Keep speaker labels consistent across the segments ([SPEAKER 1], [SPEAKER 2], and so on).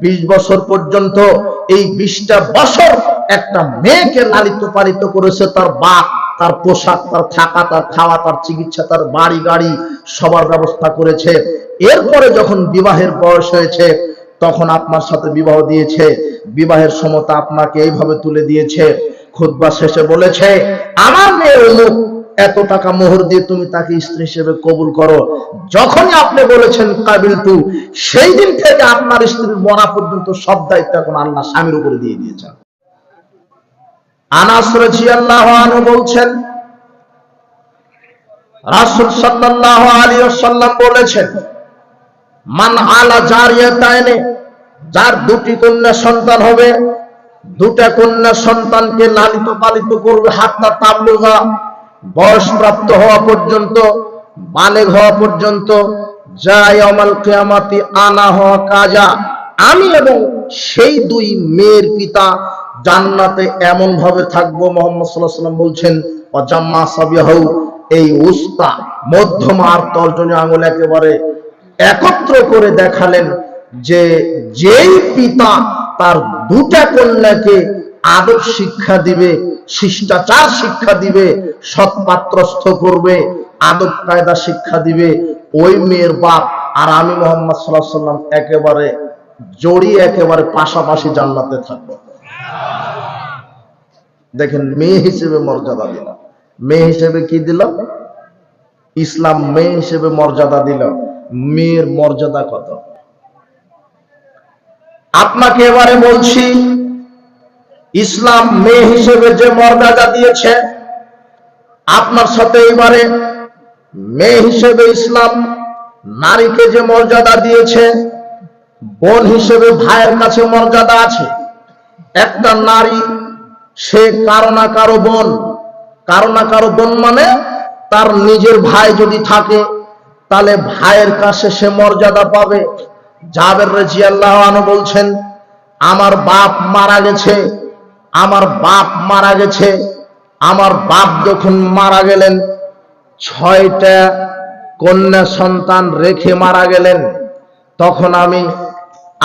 [SPEAKER 1] বিশ বছর পর্যন্ত এই বিশটা বছর একটা মেয়েকে লালিত পালিত করেছে, তার বাপ, তার পোশাক, তার থাকা, তার খাওয়া, তার চিকিৎসা, তার বাড়ি, গাড়ি সবার ব্যবস্থা করেছে। এরপরে যখন বিবাহের বয়স হয়েছে, তখন আপনার সাথে বিবাহ দিয়েছে। বিবাহের সমতা আপনাকে এইভাবে তুলে দিয়েছে। খুতবা শেষে বলেছে, আমার মেয়ে অমুক এত টাকা মোহর দিয়ে তুমি তাকে স্ত্রী হিসেবে কবুল করো। যখনই আপনি বলেছেন কাবিল তু সেই দিন থেকে আপনার স্ত্রীর মরা পর্যন্ত সব দায়িত্ব এখন আল্লাহ স্বামীর উপরে দিয়ে দিয়েছেন। আনাস রাদিয়াল্লাহু আনহু বলছেন, রাসূল সাল্লাল্লাহু আলাইহি ওয়াসাল্লাম বলেছেন, মান আলা জারিয়াতাইনে, যার দুটি কন্যা সন্তান হবে, দুটা কন্যা সন্তানকে লালিত পালিত করবে হাত্তা তাবলুগা বয়স প্রাপ্ত হওয়া পর্যন্ত, বালেগ হওয়া পর্যন্ত যায় অমাল কিয়ামাতি আনা হওয়া কাজা। আমি এবং সেই দুই মেয়ের পিতা জান্নাতে এমন ভাবে থাকব, মোহাম্মদ সাল্লাহ সাল্লাম বলছেন অজাম্মা সাবিয়াহু এই উস্তা মধ্যম আর তর্জনী আঙুল একেবারে একত্র করে দেখালেন যে, যেই পিতা তার দুটা কন্যাকে আদব শিক্ষা দিবে, শিষ্টাচার শিক্ষা দিবে, সৎপাত্রস্থ করবে, আদব কায়দা শিক্ষা দিবে। ওই মেয়ের বাপ আর আমি মোহাম্মদ সাল্লাহ সাল্লাম একেবারে জড়িয়ে একেবারে পাশাপাশি জান্নাতে থাকব। দেখেন, মেয়ে হিসেবে মর্যাদা দিল মেয়ে হিসেবে কি দিল ইসলাম মেয়ে হিসেবে মর্যাদা দিল মেয়ের মর্যাদা কত? আপনাকে এবারে বলছি ইসলাম মেয়ে হিসেবে যে মর্যাদা দিয়েছে, আপনার সাথে এবারে মেয়ে হিসেবে ইসলাম নারীকে যে মর্যাদা দিয়েছে, বোন হিসেবে ভাইয়ের কাছে মর্যাদা আছে। একটা নারী সে কারও না কারও বোন, কারও না কারও বোন মানে তার নিজের ভাই যদি থাকে, তাহলে ভাইয়ের কাছে সে মর্যাদা পাবে। জাবের রাজি আল্লাহ বলছেন, আমার বাপ মারা গেছে আমার বাপ মারা গেছে, আমার বাপ যখন মারা গেলেন, ছয়টা কন্যা সন্তান রেখে মারা গেলেন, তখন আমি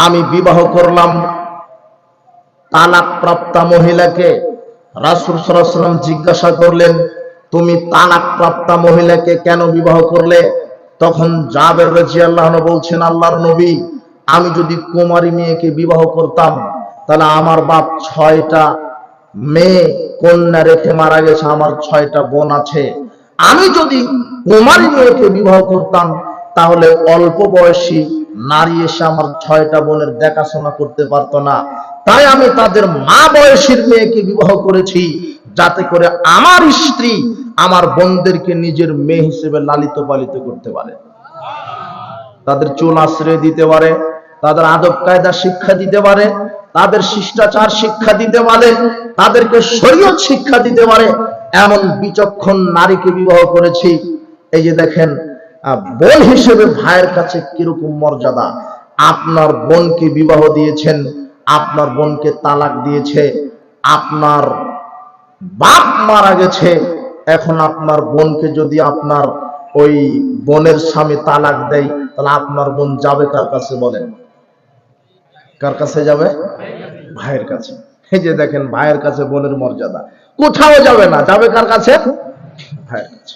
[SPEAKER 1] আমি বিবাহ করলাম। তালাক প্রাপ্তা মহিলাকে রাসুল সাল্লাম জিজ্ঞাসা করলেন, তুমি তালাক প্রাপ্তা মহিলাকে কেন বিবাহ করলে? তখন জাবের রাজি আল্লাহ বলছেন, আল্লাহর নবী, আমি যদি কুমারী মেয়েকে বিবাহ করতাম তাহলে আমার বাপ ছয়টা মেয়ে, কন্যা রেখে মারা গেছে, আমার ছয়টা বোন আছে। আমি যদি কুমারী মেয়েকে বিবাহ করতাম, তাহলে অল্প বয়সী নারী এসে আমার ছয়টা বোনের দেখাশোনা করতে পারতো না। তাই আমি তাদের মা বয়সীর মেয়েকে বিবাহ করেছি, যাতে করে আমার স্ত্রী আমার বোনদেরকে নিজের মেয়ে হিসেবে লালিত পালিত করতে পারে। তাদের চুল আশ্রয় দিতে পারে। তাদের আদব কায়দা শিক্ষা দিতে পারে, তাদের শিষ্টাচার শিক্ষা দিতে পারে, তাদেরকে শরীয়ত শিক্ষা দিতে পারে, এমন বিচক্ষণ নারীকে বিবাহ করেছি। এই যে দেখেন বোন হিসেবে ভাইয়ের কাছে কীরকম মর্যাদা? আপনার বোনকে বিবাহ দিয়েছেন, আপনার বোনকে তালাক দিয়েছে, আপনার বাপ মারা গেছে, এখন আপনার বোনকে যদি আপনার ওই বোনের স্বামী তালাক দেয়, তাহলে আপনার বোন যাবে কার কাছে বলেন? কার কাছে যাবে? ভাইয়ের কাছে। এই যে দেখেন, ভাইয়ের কাছে বোনের মর্যাদা। কোথাও যাবে না। যাবে কার কাছে? ভাইয়ের কাছে।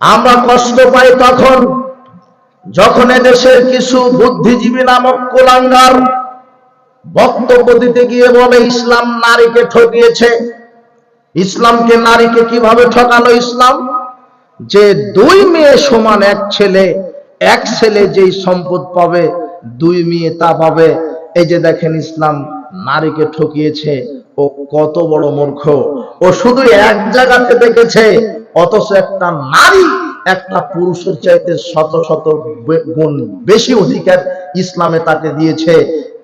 [SPEAKER 1] আমরা কষ্ট পাই তখন, যখন এদেশের কিছু বুদ্ধিজীবী নামক কোলাঙ্গার বক্তব্য দিতে গিয়ে বলে, ইসলাম নারীকে ঠকিয়েছে। ইসলামকে নারীকে কীভাবে ঠকালো ইসলাম? যে দুই মেয়ে সমান এক ছেলে এক ছেলে যেই সম্পদ পাবে, দুই মেয়ে তা পাবে। এই যে দেখেন ইসলাম নারীকে ঠকিয়েছে, ও কত বড় মূর্খ। ও শুধু এক জায়গাতে দেখেছে, অথচ একটা নারী একটা পুরুষের চাইতে শত শত গুণ বেশি অধিকার ইসলামে তাকে দিয়েছে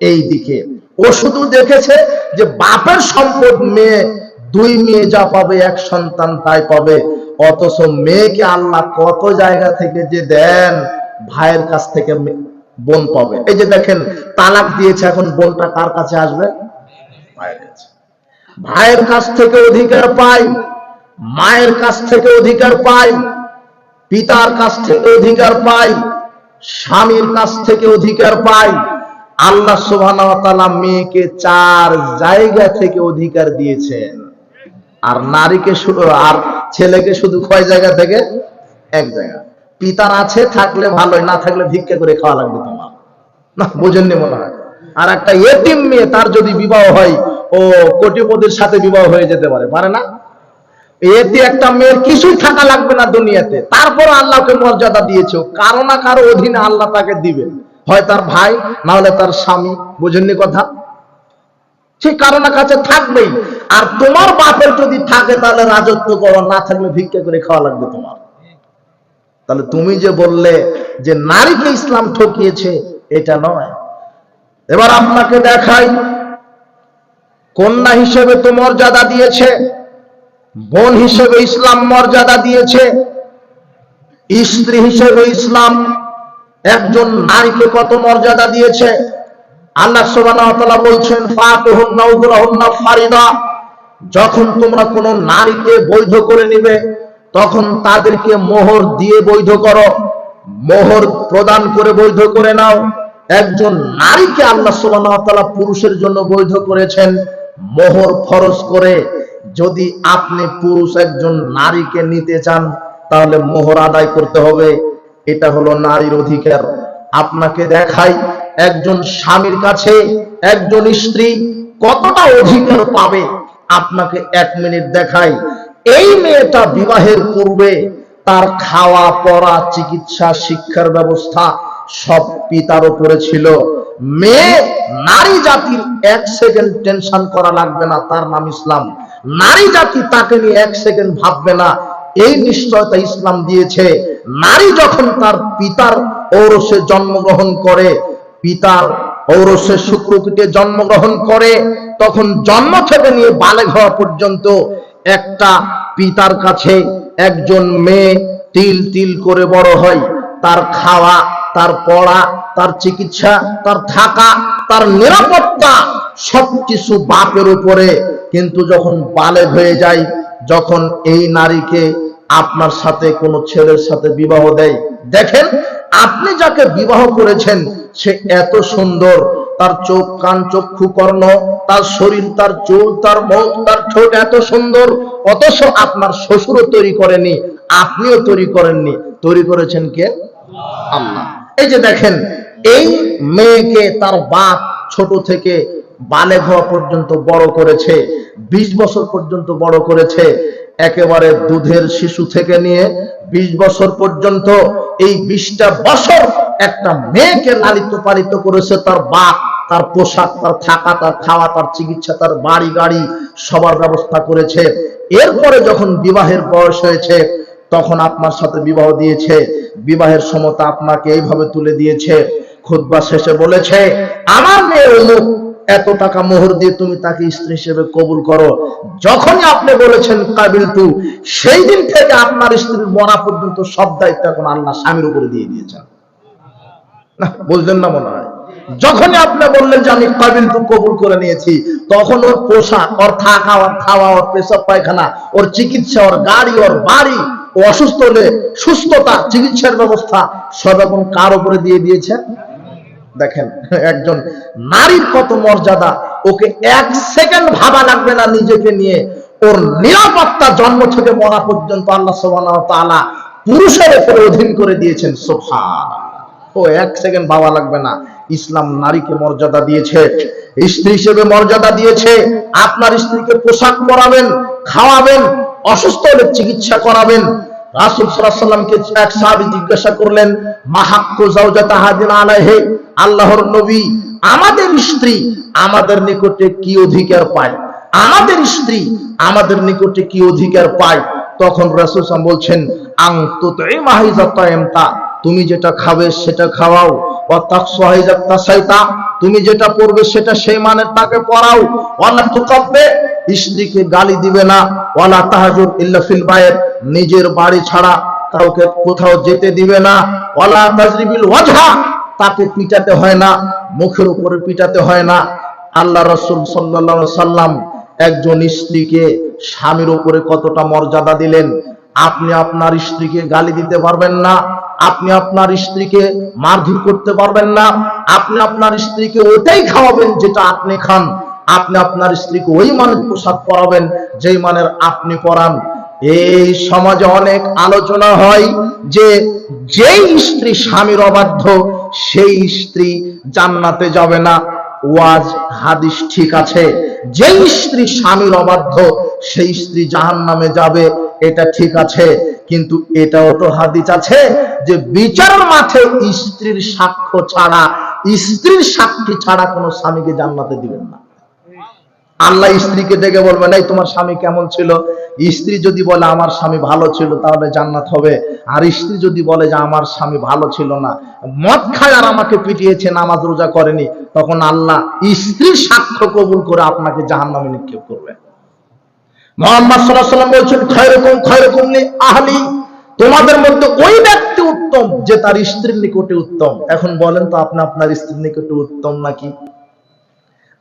[SPEAKER 1] এই দিকে। ও শুধু দেখেছে যে বাপের সম্পদ মেয়ে, দুই মেয়ে যা পাবে, এক সন্তান তাই পাবে। অথচ মেয়েকে আল্লাহ কত জায়গা থেকে যে দেন ভাইয়ের কাছ থেকে বোন পাবে। এই যে দেখেন, তালাক দিয়েছে, এখন বোনটা কার কাছে আসবে? ভাইয়ের কাছে। ভাইয়ের কাছ থেকে অধিকার পাই, মায়ের কাছ থেকে অধিকার পাই, পিতার কাছ থেকে অধিকার পাই, স্বামীর কাছ থেকে অধিকার পায় আল্লাহ তাআলা মেয়েকে চার জায়গা থেকে অধিকার দিয়েছেন। আর নারীকে শুধু, আর ছেলেকে শুধু কয় জায়গা থেকে? এক জায়গা। পিতার আছে, থাকলে ভালোই, না থাকলে ভিক্ষা করে খাওয়া লাগবে তোমার। না বোঝেননি মনে হয়। আর একটা এতিম মেয়ে, তার যদি বিবাহ হয়, ও কোটিপতির সাথে বিবাহ হয়ে যেতে পারে পারে না? এতে একটা মেয়ের কিছুই থাকা লাগবে না দুনিয়াতে। তারপর আল্লাহকে মর্যাদা দিয়েছে। কারও না কারও অধীনে আল্লাহ তাকে দিবে। হয় তার ভাই, না হলে তার স্বামী বুঝেননি কথা? সে কারও না কাছে থাকবেই। আর তোমার বাপের যদি থাকে, তাহলে রাজত্ব করো, না থাকলে ভিক্ষা করে খাওয়া লাগবে তোমার। তাহলে তুমি যে বললে যে নারীকে ইসলাম ঠকিয়েছে, এটা নয়। এবার আপনাকে দেখাই, কন্যা হিসেবে তো মর্যাদা দিয়েছে, বোন হিসেবে ইসলাম মর্যাদা দিয়েছে, স্ত্রী হিসেবে ইসলাম, একজন নারীকে কত মর্যাদা দিয়েছে। আল্লাহ তাআলা বলছেন যখন তোমরা কোন নারীকে বৈধ করে নিবে তখন তাদেরকে মোহর দিয়ে বৈধ করো। মোহর প্রদান করে বৈধ করে নাও। একজন নারীকে আল্লাহ সুবহানাহু পুরুষের জন্য বৈধ করেছেন। মোহর ফরজ করে যদি আপনি পুরুষ একজন নারীকে নিতে চান, তাহলে মোহর আদায় করতে হবে। এটা হলো নারীর অধিকার। আপনাকে দেখাই, একজন স্বামীর কাছে একজন স্ত্রী কতটা অধিকার পাবে? আপনাকে এক মিনিট দেখাই। এই মেয়েটা বিবাহের পূর্বে তার খাওয়া, পড়া, চিকিৎসা, শিক্ষার ব্যবস্থা সব পিতার উপরে ছিল। মেয়ে নারী জাতির এক সেকেন্ড টেনশন করা লাগবে না, তার নাম ইসলাম। নারী জাতি তাকে নিয়ে এক সেকেন্ড ভাববে না। এই নিশ্চয়তা ইসলাম দিয়েছে। নারী যখন তার পিতার ঔরসে জন্মগ্রহণ করে, পিতার ঔরসে শুক্রকীটে জন্মগ্রহণ করে, তখন জন্ম থেকে নিয়ে বালেগ হওয়া পর্যন্ত একটা পিতার কাছে একজন মেয়ে তিল তিল করে বড় হয়। তার খাওয়া, তার পড়া, তার চিকিৎসা, তার থাকা, তার নিরাপত্তা সবকিছু বাপের উপরে। কিন্তু যখন বালেগ হয়ে যায়, যখন এই নারীকে আপনার সাথে কোনো ছেলের সাথে বিবাহ দেয়, দেখেন আপনি যাকে বিবাহ করেছেন, সে এত সুন্দর তার চোখ কান চক্ষু কর্ণ তার শরীর, তার চুল, তার মুখ তার ঠোঁট এত সুন্দর, অথচ আপনার শ্বশুরও তৈরি করেনি, আপনিও তৈরি করেননি। তৈরি করেছেন কে? আল্লাহ। এই যে দেখেন, এই মেয়েকে তার বাপ ছোট থেকে বালে হওয়া পর্যন্ত বড় করেছে ২০ বছর পর্যন্ত বড় করেছে, একেবারে দুধের শিশু থেকে নিয়ে ২০ বছর পর্যন্ত এই বিশটা বছর একটা মেয়েকে লালিত পালিত করেছে, তার বাপ, তার পোশাক, তার থাকা, তার খাওয়া, তার চিকিৎসা, তার বাড়ি, গাড়ি সবার ব্যবস্থা করেছে। এরপরে যখন বিবাহের বয়স হয়েছে, তখন আপনার সাথে বিবাহ দিয়েছে। বিবাহের সমতা আপনাকে এইভাবে তুলে দিয়েছে। খুতবা শেষে বলেছে, আমার মেয়ে অমুক, এত টাকা মোহর দিয়ে তুমি তাকে স্ত্রী হিসেবে কবুল করো। যখনই আপনি বলেছেন, কাবিল তু, সেই দিন থেকে আপনার স্ত্রীর মরা পর্যন্ত সব দায়িত্ব এখন আল্লাহ স্বামীর উপরে দিয়ে দিয়েছেন। না বুঝলেন না মনে হয়। যখনই আপনি বললেন যে আমি কাবিল তু কবুল করে নিয়েছি, তখন ওর পোশাক, ওর থাকা, ওর খাওয়া, ওর পেশাব পায়খানা, ওর চিকিৎসা, ওর গাড়ি, ওর বাড়ি, ও অসুস্থ হলে সুস্থতা, চিকিৎসার ব্যবস্থা সব এখন কার উপরে দিয়ে দিয়েছে? দেখেন, একজন নারীর কত মর্যাদা, ওকে এক সেকেন্ড ভাবা লাগবে না নিজেকে নিয়ে। ওর নিরাপত্তা জন্ম থেকে মরা পর্যন্ত আল্লাহ সুবহানাহু ওয়া তাআলা পুরুষের উপরে অধীন করে দিয়েছেন ও এক সেকেন্ড ভাবা লাগবে না। ইসলাম নারীকে মর্যাদা দিয়েছে, স্ত্রী হিসেবে মর্যাদা দিয়েছে। আপনার স্ত্রীকে পোশাক পরাবেন, খাওয়াবেন, অসুস্থ হলে চিকিৎসা করাবেন। রাসূল সাল্লামকে এক সাহাবী জিজ্ঞাসা করলেন, মাহাক্কু জাওজাতা হাদিন আলাইহি? আল্লাহর নবী, আমাদের স্ত্রী আমাদের নিকটে কি অধিকার পায়? আমাদের স্ত্রী আমাদের নিকটে কি অধিকার পায়? তখন রাসূল বলছেন, আং হাইজাতায়ামতা তুমি যেটা খাবে সেটা খাওয়াও। তুমি যেটা পড়বে সেটা সেই মানে তাকে পড়াও। ওয়ালা তুকাব্বে, স্ত্রীকে গালি দিবে না। ওয়ালা তাহাজুর ইল্লা ফিল বাইর, নিজের বাড়ি ছাড়া কাউকে কোথাও যেতে দিবে না। ওয়ালা তাজরিবিল ওয়াজহা, তাকে পিটাতে হয় না, মুখের উপরে পিটাতে হয় না। আল্লাহ রসুল আলাইহি সাল্লাম একজন স্ত্রীকে স্বামীর উপরে কতটা মর্যাদা দিলেন? আপনি আপনার স্ত্রীকে গালি দিতে পারবেন না, আপনি আপনার স্ত্রীকে মারধর করতে পারবেন না, আপনি আপনার স্ত্রীকে ওটাই খাওয়াবেন যেটা আপনি খান। আপনি আপনার স্ত্রীকে ওই মানের পোশাক পরাবেন যেই মানের আপনি পরান। এই সমাজে অনেক আলোচনা হয় যে যেই স্ত্রী স্বামীর অবাধ্য, সেই স্ত্রী জান্নাতে যাবে না। ওয়াজ, হাদিস ঠিক আছে। যেই স্ত্রী স্বামীর অবাধ্য, সেই স্ত্রী জাহান নামে যাবে, এটা ঠিক আছে। কিন্তু এটাও তো হাদিস আছে যে বিচার মাঠে স্ত্রীর সাক্ষ্য ছাড়া, স্ত্রীর সাক্ষী ছাড়া কোনো স্বামীকে জান্নাতে দিবেন না। আল্লাহ স্ত্রীকে ডেকে বলবেন এই তোমার স্বামী কেমন ছিল? স্ত্রী যদি বলে, আমার স্বামী ভালো ছিল, তাহলে জান্নাত হবে। আর স্ত্রী যদি বলে যে, আমার স্বামী ভালো ছিল না। মদ খায় আর আমাকে পিটিয়েছে, নামাজ রোজা করেনি, তখন আল্লাহ স্ত্রীর সাক্ষ্য কবুল করে আপনাকে জাহান্নামে নিক্ষেপ করবে। মোহাম্মদ সাল্লাম বলছেন, খয়রকম খয়রকম নি আহলি। তোমাদের মধ্যে ওই ব্যক্তি উত্তম যে তার স্ত্রীর নিকটে উত্তম। এখন বলেন তো, আপনি আপনার স্ত্রীর নিকটে উত্তম নাকি?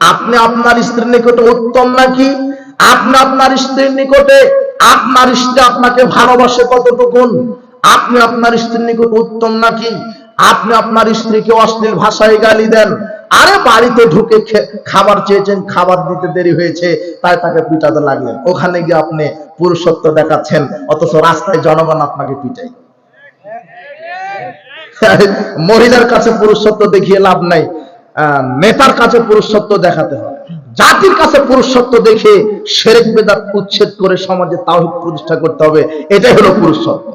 [SPEAKER 1] আপনি আপনার স্ত্রীর নিকটে উত্তম নাকি? আপনি আপনার স্ত্রীর নিকটে, আপনার স্ত্রী আপনাকে ভালোবাসে কতটুকুন? আপনি আপনার স্ত্রীর নিকট উত্তম নাকি? আপনি আপনার স্ত্রীকে অশ্লীল ভাষায় গালি দেন। আরে বাড়িতে ঢুকে খাবার চেয়েছেন, খাবার দিতে দেরি হয়েছে, তাই তাকে পিটাতে লাগলেন। ওখানে গিয়ে আপনি পুরুষত্ব দেখাচ্ছেন, অথচ রাস্তায় জনগণ আপনাকে পিটাই মহিলার কাছে পুরুষত্ব দেখিয়ে লাভ নাই। নেতার কাছে পুরুষত্ব দেখাতে হয় জাতির কাছে পুরুষত্ব দেখে সেরেক বেদাত উচ্ছেদ করে সমাজে তাহিদ প্রতিষ্ঠা করতে হবে। এটাই হলো পুরুষত্ব।